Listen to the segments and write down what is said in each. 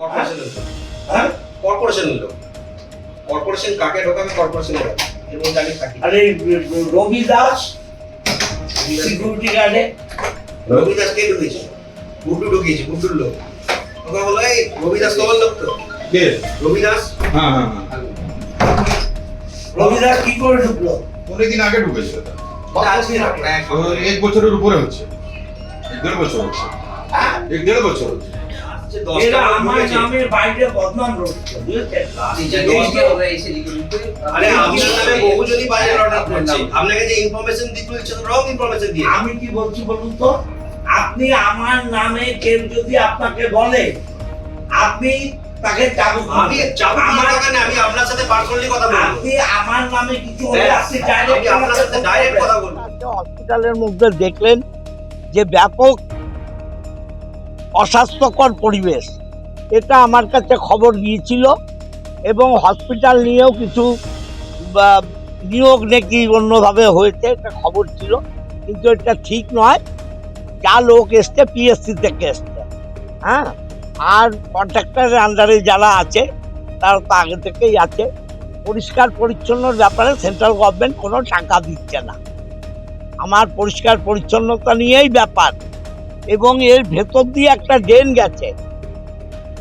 কর্পোরেশনের লোক হ্যাঁ? কর্পোরেশনের লোক কর্পোরেশন কাকে ঢোকাবে কর্পোরেশনের লোক এর মধ্যে আমি থাকি। আরে রবি দাস সিকিউরিটি গার্ডে রবি দাস কে ঢুকিয়েছে? গুড্ডু ঢুকিয়েছে গুড্ডুর লোক। ওকে বলো এই রবি দাস তোমার লোক তো। কে? রবি দাস? হ্যাঁ হ্যাঁ হ্যাঁ। রবি দাস কি করে ঢুকলো? অনেকদিন আগে ঢুকেছে। এটা আজকে না, এক- বছরের উপরে হচ্ছে। এক দেড় বছর হচ্ছে। হ্যাঁ? এক দেড় বছর হচ্ছে। এরা আমার নামের বাইরে বদনাম রয়েছে আরে আপনার নামে বহুজনই বাইরে অর্ডার করছে আপনাকে যে ইনফরমেশন দিতে হচ্ছে রং ইনফরমেশন দিয়ে আমি কি বলছি বলুন তো? আপনি আমার নামে কেউ যদি আপনাকে বলে আপনি তাকে চাবুক আমি চাবুক আমার আমি আপনার সাথে পার্সোনালি কথা বলব। আপনি আমার নামে কিছু হলে আপনি ডাইরেক্ট আপনার সাথে ডাইরেক্ট কথা বলব। হসপিটালের মধ্যে দেখলেন যে ব্যাপক অস্বাস্থ্যকর পরিবেশ। এটা আমার কাছে খবর দিয়েছিল এবং হসপিটাল নিয়েও কিছু নিয়োগ নাকি অন্যভাবে হয়েছে, এটা খবর ছিল। কিন্তু এটা ঠিক নয়, যা লোক এসছে পিএসসি থেকে এসছে। হ্যাঁ? আর কন্ট্রাক্টরের আন্ডারে যারা আছে, তারা তো আগে থেকেই আছে। পরিষ্কার পরিচ্ছন্নর ব্যাপারে সেন্ট্রাল গভর্নমেন্ট কোনো টাকা দিচ্ছে না। আমার পরিষ্কার পরিচ্ছন্নতা নিয়েই ব্যাপার। এবং এর ভেতর দিয়ে একটা ড্রেন গেছে।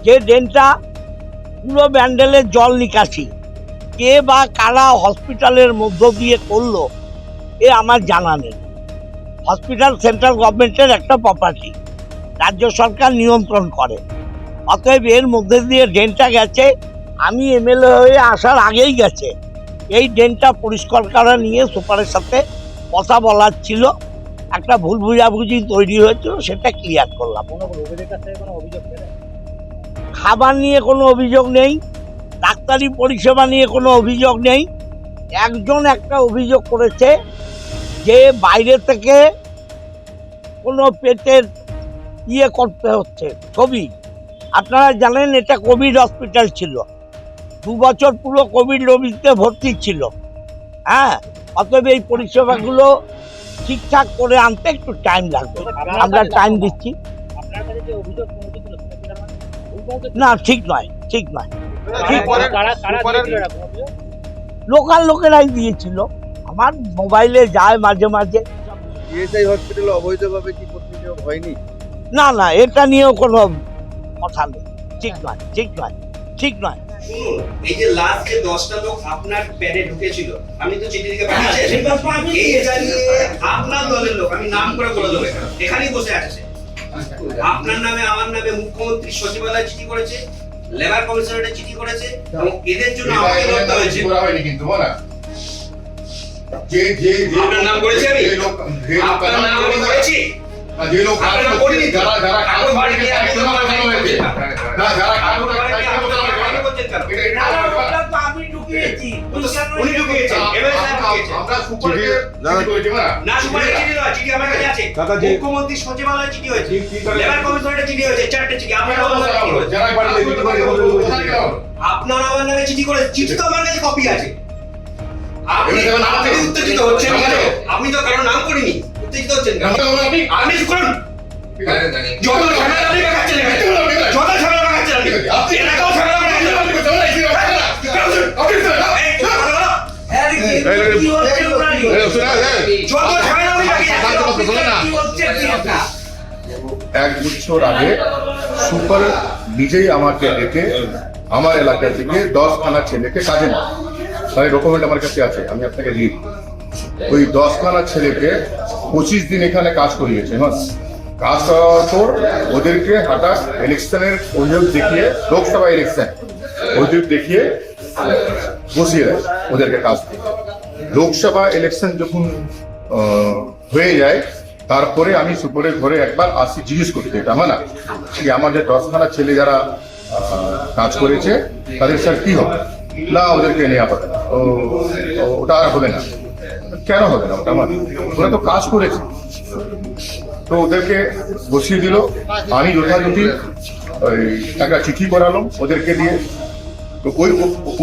যে ড্রেনটা পুরো ব্যান্ডেলের জল নিকাশি। কে বা কারা হসপিটালের মধ্য দিয়ে করল, এ আমার জানা নেই। হসপিটাল সেন্ট্রাল গভর্নমেন্টের একটা প্রপার্টি রাজ্য সরকার নিয়ন্ত্রণ করে। অতএব এর মধ্যে দিয়ে ড্রেনটা গেছে, আমি এমএলএ হয়ে আসার আগেই গেছে। এই ড্রেনটা পরিষ্কার করা নিয়ে সুপারের সাথে কথা বলার ছিল। একটা ভুল বুঝাবুঝি তৈরি হয়েছিল সেটা ক্লিয়ার করলাম। খাবার নিয়ে কোনো অভিযোগ নেই ডাক্তারি পরিষেবা নিয়ে কোনো অভিযোগ নেই। একজন একটা অভিযোগ করেছে যে বাইরে থেকে কোনো পেটের ইয়ে করতে হচ্ছে ছবি আপনারা জানেন এটা কোভিড হসপিটাল ছিল। দু বছর পুরো কোভিড রোগীতে ভর্তি ছিল। হ্যাঁ অতএব এই পরিষেবাগুলো ঠিকঠাক করে আনতে একটু টাইম লাগবে। আমরা টাইম দিচ্ছি। না ঠিক নয় ঠিক নয়। লোকাল লোকেরাই দিয়েছিল। আমার মোবাইলে যায় মাঝে মাঝে। ইএসআই হসপিটালে অবৈধভাবে কি ভর্তি হয়নি? না না এটা নিয়েও কোনো কথা নেই। ঠিক নয় ঠিক নয় ঠিক নয়। এই যে লাস্ট যে দশটা লোক আপনার প্যাডে ঢুকেছিল আমি তো চিঠি পাঠিয়েছি। আমি এই দাঁড়িয়ে আপনার দলের লোক আমি নাম করে বলে দেবো এখানেই বসে আছে। আপনার নামে আমার নামে মুখ্যমন্ত্রী সচিবালয় চিঠি করেছে লেবার কমিশনারের চিঠি করেছে এবং এদের জন্য আমাকে লড়তে হয়েছে। কিন্তু বলা যে যে আপনার নাম করেছি আমি? আপনার নাম আমি করেছি? যে লোক কাজ আপনার নাম করিনি যারা যারা না, যারা আমি ঢুকিয়েছি তো উনি ঢুকিয়েছেন এমএলএ সাহেব ঢুকিয়েছেন আমরা সুপারকে যারা- চিঠি করেছি না? না সুপারের চিঠি নয় চিঠি আমার কাছে আছে মুখ্যমন্ত্রী সচিবালয় চিঠি হয়েছে ঠিক- ঠিক আছে। লেবার কমিশনারের চিঠি হয়েছে চারটে চিঠি আপনার কেন আমার নামে বসানো চিঠি হলো? হয়েছে। যারা কাজ করছে, তাকে বসানো হলো? আপনার আমার নামে চিঠি করে চিঠি তো আমার কাছে কপি আছে আপনি উত্তেজিত হচ্ছেন তো কারও নাম করিনি উত্তেজিত হচ্ছেন করুন জানি। যত ঝামেলা আপনি। যত ঝামেলা আপনি এক বছর আগে সুপার নিজেই আমাকে ডেকে আমার এলাকা থেকে দশ খানা ছেলেকে কাজে নেয় তাই ডকুমেন্ট আমার কাছে আছে, আমি আপনাকে দিই। ওই দশ খানা ছেলেকে পঁচিশ দিন এখানে কাজ করিয়েছে হ্যাঁ। কাজ করার পর ওদেরকে হঠাৎ ইলেকশনের অভিযোগ দেখিয়ে, লোকসভা ইলেকশন অভিযোগ দেখিয়ে বসিয়ে দেয় ওদেরকে কাজ লোকসভা ইলেকশন যখন হয়ে যায়, তারপরে আমি সুপরের ঘরে একবার আসি জিজ্ঞেস করতে, এটা হয় না। কি আমার যে দশখানা ছেলে যারা কাজ করেছে, তাদের স্যার কি হবে? না, ওদেরকে নেওয়া ও- ওটা আর হবে না। কেন হবে না ওটা আমার? ওরা তো কাজ করেছে। তো ওদেরকে বসিয়ে দিল। আমি যথাযথি একটা চিঠি করালাম ওদেরকে দিয়ে। তো ওই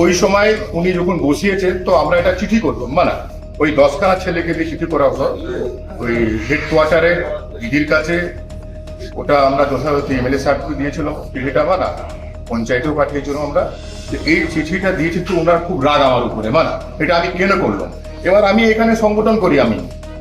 ওই সময় উনি যখন বসিয়েছেন, তো আমরা এটা চিঠি করলাম মানে। ওই দশখানা ছেলেকে দিয়ে চিঠি করা হলো। ওই হেডকোয়ার্টারে দিদির কাছে, ওটা আমরা যথাযথ এমএলএ সাহেবকে দিয়েছিলাম চিঠিটা মানা। পঞ্চায়েতেও পাঠিয়েছিল আমরা। এই চিঠিটা দিয়েছি তো ওনার খুব রাগ আমার উপরে মানে। এটা আমি কেন করলাম? এবার আমি এখানে সংগঠন করি আমি।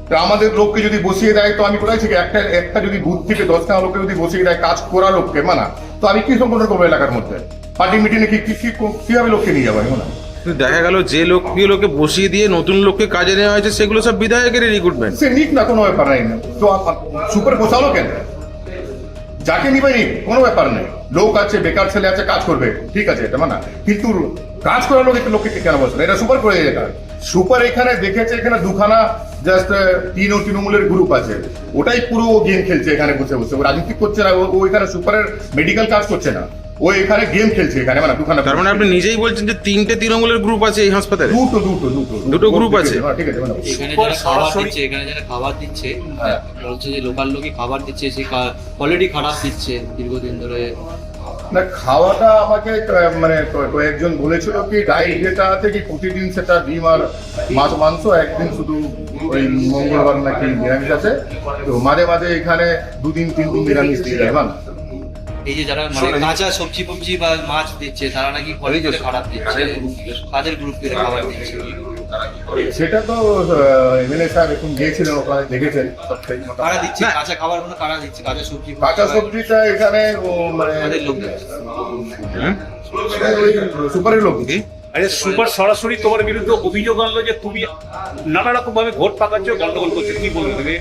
তো আমাদের লোককে যদি বসিয়ে দেয়, তো আমি কোথায় থেকে একটা একটা যদি বুথ থেকে দশটা লোককে যদি বসিয়ে দেয়, কাজ করা লোককে, মানা। তো আমি কি সংগঠন করব এলাকার মধ্যে? পার্টি মিটিংয়ে কি কি কি- কীভাবে লোককে নিয়ে যাব? না কিন্তু দেখা গেল যে লোকগুলোকে বসিয়ে দিয়ে নতুন লোককে কাজে নেওয়া হয়েছে সেগুলো সব বিধায়কের রিক্রুটমেন্ট সে নিক না কোনো ব্যাপার নাই। তো সুপার বসালো কেন? যাকে নিবে নিক কোনো ব্যাপার নেই। লোক আছে বেকার ছেলে আছে কাজ করবে। ঠিক আছে এটা মানা। কিন্তু কাজ করার লোক একটু লোককে কেন বসবে? এটা সুপার করে এটা সুপার এখানে দেখেছে এখানে দুখানা জাস্ট তিন ও তৃণমূলের গ্রুপ আছে। ওটাই পুরো গেম খেলছে এখানে বসে বসে। ও রাজনীতি করছে না ও ও এখানে সুপারের মেডিকেল কাজ করছে না। ও এখানে গেম খেলছে এখানে মানে দুখানা তার মানে আপনি নিজেই বলছেন যে তিনটে তৃণমূলের গ্রুপ আছে এই হাসপাতালে দুটো দুটো দুটো দুটো group আছে? হ্যাঁ, ঠিক আছে মানে এখানে যারা খাবার দিচ্ছে এখানে যারা খাবার দিচ্ছে হ্যাঁ। বলছে যে লোকাল লোকই খাবার দিচ্ছে সে কোয়ালিটি খারাপ দিচ্ছে দীর্ঘদিন ধরে না খাওয়াটা আমাকে মানে কয়েকজন বলেছিল কি ডায়েট যেটা আছে কি প্রতিদিন সেটা ডিম আর মাছ মাংস একদিন শুধু ওই মঙ্গলবার নাকি নিরামিষ আছে তো মাঝে মাঝে এখানে দুদিন তিন দিন নিরামিষ দিয়ে দেয় এই যে যারা মানে কাঁচা সবজি ফবজি বা মাছ দিচ্ছে তারা নাকি কোয়ালিটি খারাপ দিচ্ছে। কাদের গ্রুপকে খাবার দিচ্ছে। সেটা তো এমএলএ স্যার এখন গিয়েছিলেন ওখানে দেখেছেন কারা দিচ্ছে? কাঁচা খাবারগুলো কারা দিচ্ছে? কাঁচা সবজি কাঁচা সবজিটা এখানে মানে লোক দিচ্ছে সুপারের লোক। আরে সুপার সরাসরি তোমার বিরুদ্ধে অভিযোগ আনলো যে তুমি নানা রকম ভাবে ভোট পাকাচ্ছ গন্ডগোল করছ, কি বলব তুমি?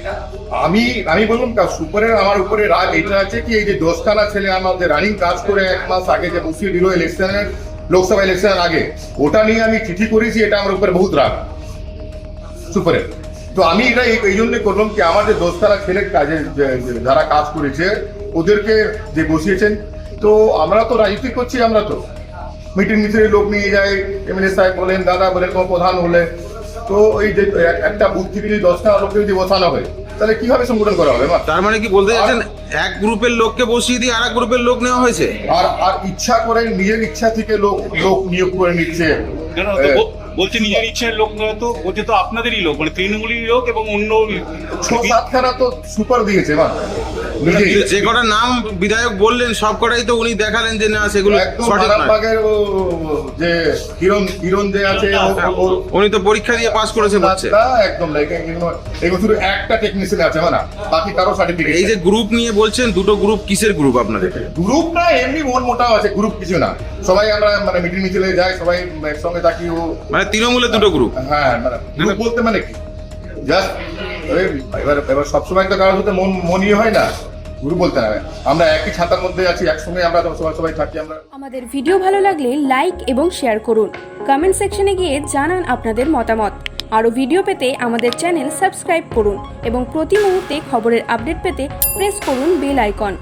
আমি আমি বললাম কা সুপারের আমার উপরে রাগ, এটা আছে কি, এই যে দশখানা ছেলে আমাদের রানিং কাজ করে এক মাস আগে যে বসিয়ে দিল ইলেকশনের লোকসভা ইলেকশনের আগে, ওটা নিয়ে আমি চিঠি করেছি, এটা আমার উপরে বহুত রাগ, সুপারের। তো আমি এটা এই- জন্য করলাম কি যে দশখানা ছেলের কাজে যারা কাজ করেছে, ওদেরকে যে বসিয়েছেন, তো আমরা তো রাজনীতি করছি, আমরা তো। মিটিং মিছিলে লোক নিয়ে যায় এমএলএ সাহেব বলেন দাদা বলেন কোনো প্রধান হলে। তো ওই যে একটা বুথ থেকে যদি দশটা লোককে যদি বসানো হয় তাহলে কীভাবে সংগঠন করা হবে? তার মানে কি বলতে চাচ্ছেন এক গ্রুপের লোককে বসিয়ে দিয়ে আর এক গ্রুপের লোক নেওয়া হয়েছে? আর আর ইচ্ছা করে নিজের ইচ্ছা থেকে লোক লোক নিয়োগ করে নিচ্ছে। বলছে নিজের ইচ্ছের লোক নয় তো বলছে তো আপনাদেরই লোক মানে তৃণমূলেরই লোক এবং অন্য ছ সাতখানা তো সুপার দিয়েছে কিন্তু যে কটা নাম বিধায়ক বললেন সব কটাই তো উনি দেখালেন যে না সেগুলো সঠিক যে কিরণ কিরণ যে আছে ও- ও- উনি তো পরীক্ষা দিয়ে পাস করেছে বলছে। একদম এগুলো শুধু একটা টেকনিশিয়ান আছে মানে বাকি কারও সার্টিফিকেট এই যে গ্রুপ নিয়ে বলছেন দুটো গ্রুপ কিসের গ্রুপ আপনাদের? গ্রুপ না এমনি মন মোটাও আছে গ্রুপ কিছু না। সবাই আমরা মানে মিটিং মিছিলে যাই সবাই একসঙ্গে থাকি ও মানে তৃণমূলের দুটো গ্রুপ হ্যাঁ মানে গ্রুপ বলতে মানে কি? জাস্ট এবার এবার সবসময় তো কারোর সাথে মন মনই হয় না। গ্রুপ বলতে হবে আমরা একই ছাতার মধ্যে আছি, একসঙ্গে আমরা সবাই সবাই থাকি, আমরা আমাদের ভিডিও ভালো লাগলে লাইক এবং শেয়ার করুন। কমেন্ট সেকশনে গিয়ে জানান আপনাদের মতামত। আরও ভিডিও পেতে আমাদের চ্যানেল সাবস্ক্রাইব করুন এবং প্রতি মুহূর্তে খবরের আপডেট পেতে প্রেস করুন বেল আইকন।